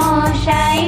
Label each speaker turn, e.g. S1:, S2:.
S1: শিক্ষক মশাই